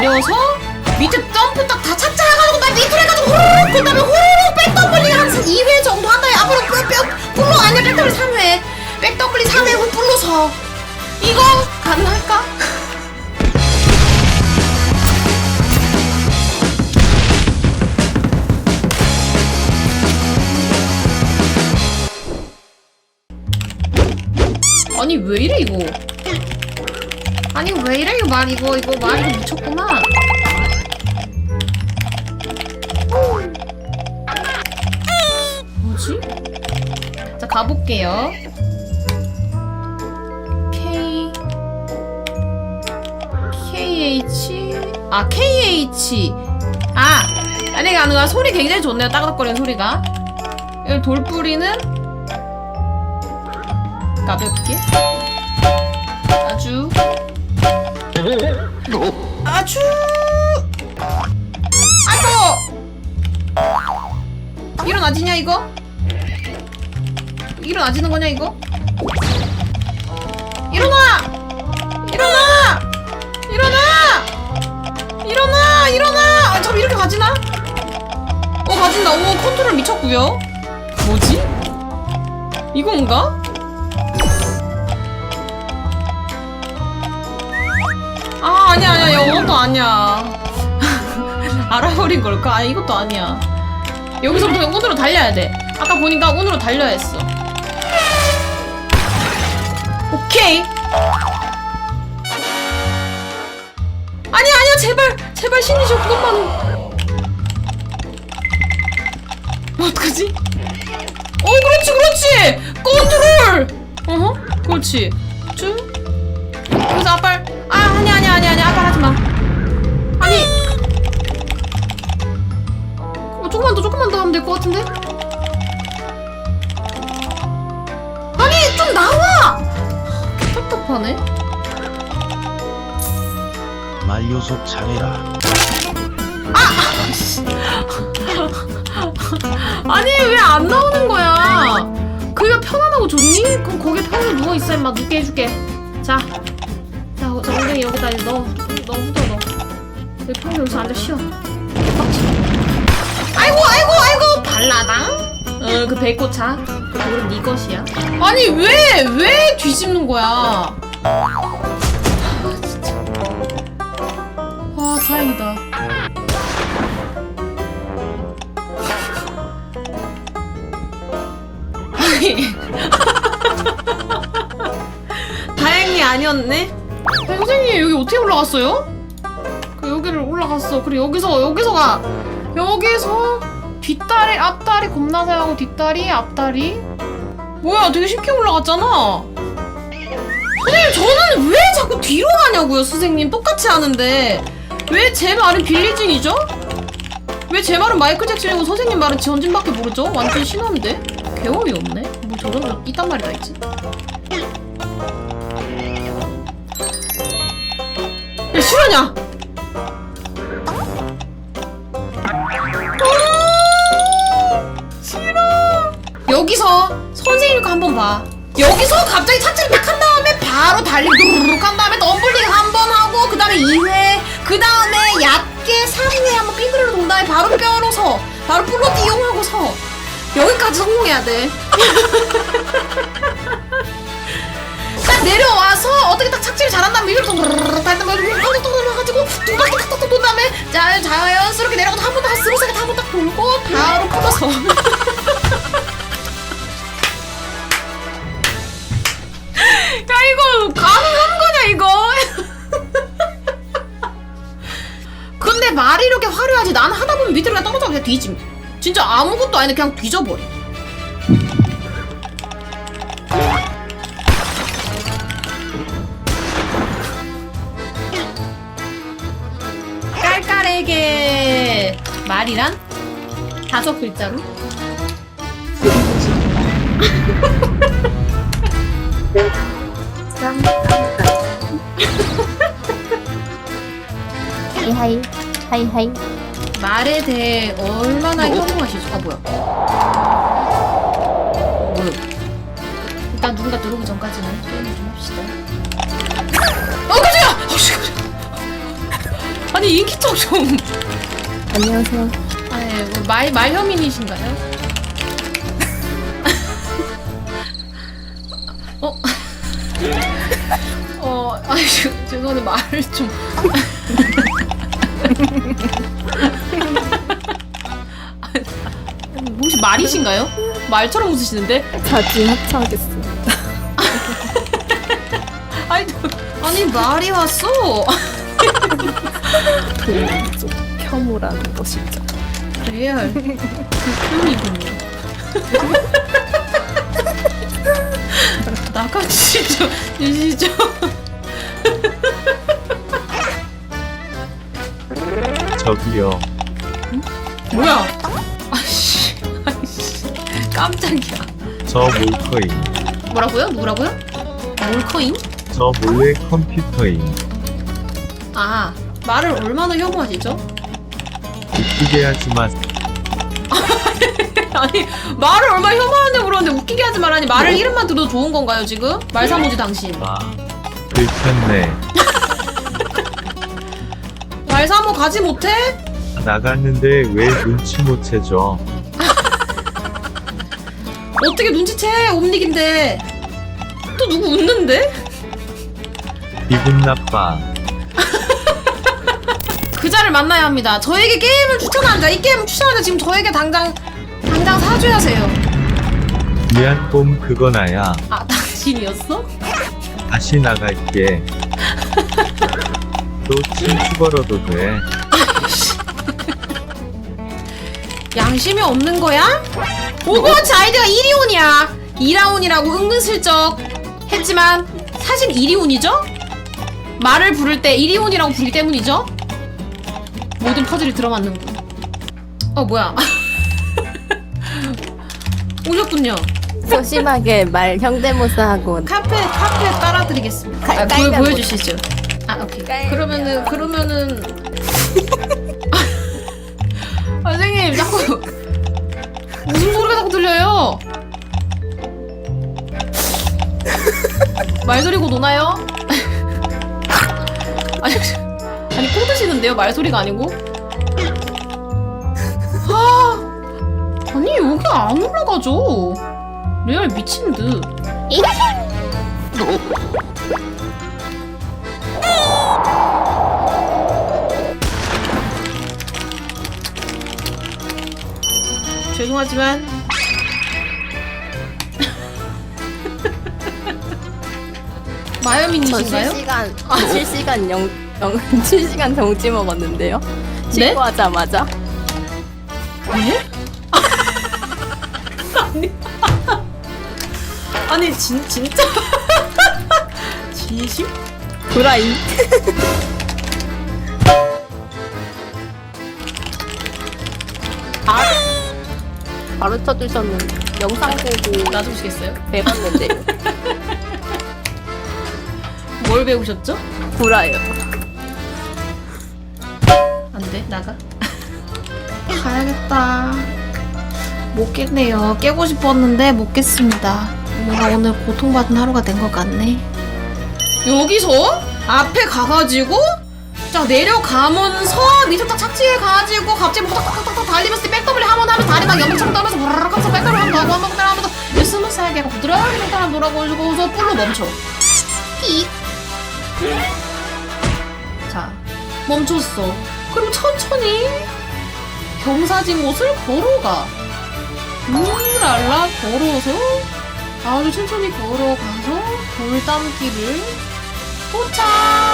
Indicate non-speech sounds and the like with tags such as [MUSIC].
내려서 밑에 점프 딱 다 착자 해가지고 나 밑으로 해가지고 후루룩 그 다음에 후루룩 백더블링 한 2회 정도 한 다음에 앞으로 뿅뿅 불로 아니야 백더블링 3회. 백더블링 3회 후 불러서. 이거 가능할까? 아니 왜 이래 이거 아니 왜 이래 이거 말 이거 이거 말 이거 미쳤구만 뭐지? 자 가볼게요. K KH 아 KH 아 아니 가능한 소리 굉장히 좋네요 따그닥거리는 소리가. 여기 돌뿌리는? 가볍게? 아주 아주. 아이고. 일어나지냐 이거? 일어나지는 거냐 이거? 일어나! 일어나! 일어나! 일어나! 일어나! 아, 참 이렇게 가지나? 어 가진다. 오 컨트롤 미쳤고요. 뭐지? 이건가 아 아니야 아니야. 이것도 아니야. [LAUGHS] 알아버린 걸까? 아 이것도 아니야. 여기서부터 운으로 달려야 돼. 아까 보니까 운으로 달려야 했어. 오케이. 아니야 아니야. 제발 제발 신이셔. 그것만. 어떡하지? 어 그렇지 그렇지. 컨트롤. 어허 그렇지. 쭉 조금만 더 조금만 더 하면 될 것 같은데? 아니 좀 나와! 답답하네. 만료속 잘해라. 아니 왜 안 나오는 거야? 그게 편안하고 좋니? 그럼 거기에 편하게 누워있어 임마. 눕게 해줄게. 자, 자, 어, 자 엉덩이 여기다 넣어 넣어. 후져 넣어 여기 평소 여기서 앉아 쉬어. 빡치 아이고 아이고 아이고. 발라당? 어그 배꼽 차. 그건 네 것이야. 아니 왜 왜 뒤집는 거야? 아 진짜. 와 다행이다. 아니. [LAUGHS] 다행히 아니었네. 아, 선생님 여기 어떻게 올라갔어요? 그 여기를 올라갔어. 그리고 여기서 여기서가 여기서 뒷다리 앞다리 겁나 사용하고 뒷다리 앞다리 뭐야 되게 쉽게 올라갔잖아 선생님 저는 왜 자꾸 뒤로 가냐고요 선생님 똑같이 하는데 왜 제 말은 빌리진이죠? 왜 제 말은 마이클 잭슨이고 선생님 말은 지원진밖에 모르죠? 완전 신화인데? 개어이 없네? 뭐 저런 거 이딴 말이 다 있지? 야 실화냐? 여기서 선생님 거 한번 봐. 여기서 갑자기 착지를 딱 한 다음에 바로 달리 두루룩 한 다음에 덤블링 한 번 하고 그 다음에 2회 그 다음에 얕게 3회 한번 빙그르르 돈 다음에 바로 뼈로 서. 바로 플로트 이용하고 서. 여기까지 성공해야 돼. [LAUGHS] 딱 내려와서 어떻게 딱 착지를 잘한다면 위로 동그르르 달다가 하고 또 올라가지고 두 바퀴 탁탁탁 돈 다음에 자, 자연스럽게 내려가도 한번더 스무스하게 한번 딱 돌고 바로 풀어서 [LAUGHS] 말이 이렇게 화려하지? 나는 하다 보면 밑으로 그냥 떨어져. 그냥 뒤짐 진짜 아무것도 아닌데 그냥 뒤져버려. 깔깔하게 말이란 다섯 글자로? [LAUGHS] 하이 하이 하이 말에 대해 얼마나 혐오하시죠? 아 뭐야? 뭐야? 일단 누군가 들어오기 전까지는 게임을 좀 합시다. 어 깜짝이야! 어, 씨, 깜짝이야. 아니 인기척 좀. 안녕하세요. 아니 뭐말 말혐인이신가요? 어? 어, 아니 저- 죄송한데 말을 좀. 아니, 혹시 말이신가요? 말처럼 웃으시는데? 자주 합차하겠습니다. [LAUGHS] 아니, 저- 아니 말이 왔어. [LAUGHS] 동족 혐오라는 것이죠. 레알 그 표현이군요. 나가주시죠, 주시죠. 저기요. 뭐야? 아씨, 깜짝이야. 저 몰커임. 뭐라고요? 누구라고요? 몰커인? 저 몰래 컴퓨터임. 아, 말을 얼마나 혐오하시죠? 웃기게 하지 마. [LAUGHS] 아니, 말을 얼마나 혐오하는데 그러는데 웃기게 하지 말라니 말을 이름만 들어도 좋은 건가요, 지금? 말사모지 당신. 아, 들켰네. 말사모 가지 못해? 나갔는데 왜 눈치 못 채줘? 어떻게 눈치채? 옴닉인데. 또 누구 웃는데? 기분 나빠. [LAUGHS] 그자를 만나야 합니다. 저에게 게임을 추천한 자, 이 게임을 추천한 자 지금 저에게 당장 당장 사줘야 하세요. 미안 꼼 그거 나야. 아 당신이었어? 다시 나갈게. 또 친추 걸어도 돼. [LAUGHS] 양심이 없는 거야? 오버워치 아이디가 1위온이야. 2라운이라고 은근슬쩍 했지만 사실 1위온이죠? 말을 부를 때 1위온이라고 부르기 때문이죠? 모든 퍼즐이 들어맞는군. 어 뭐야? [LAUGHS] 오셨군요. 소심하게 말 형대모사하고 카페 카페 따라드리겠습니다. 깔- 아, 보여, 깔려고. 보여주시죠. 아 오케이. 그러면은 그러면은 [LAUGHS] 아, 선생님 자꾸 무슨 소리가 자꾸 들려요? 말소리고 노나요? [LAUGHS] 아니 아니 코 드시는데요 말소리가 아니고? 아 아니 여기 안 올라가죠? 레알 미친 듯. 죄송하지만 [LAUGHS] 저 마염인이신가요? 실시간 실시간 영, 영 [LAUGHS] 실시간 정지 먹었는데요. 네? 신고하자마자 네? [LAUGHS] 아니 아니 진 진짜 진심? 브라이 바로 쳐주셨는데 영상 보고 놔주시겠어요? 배웠는데요. [LAUGHS] 뭘 배우셨죠? 브라요. 안 돼 나가 [LAUGHS] 가야겠다 못 깼네요 깨고 싶었는데 못 깼습니다 뭔가 오늘 고통받은 하루가 된 것 같네 여기서 앞에 가가지고 자 내려가면서 밑에 딱 착지해 가지고 갑자기 막 탁탁탁탁 달리면서 백더블 한번 하면서 다리 막 연막처럼 떠면서 바라락 하면서 백더블 한번 하고 한번 하면서 스무스하게 하고 부드럽게 한번 돌아가지고서 뿔로 멈춰 삑 자, 멈췄어. 그리고 천천히 경사진 곳을 걸어가. 우랄라 걸어서 아주 천천히 걸어가서 돌담길을 도착.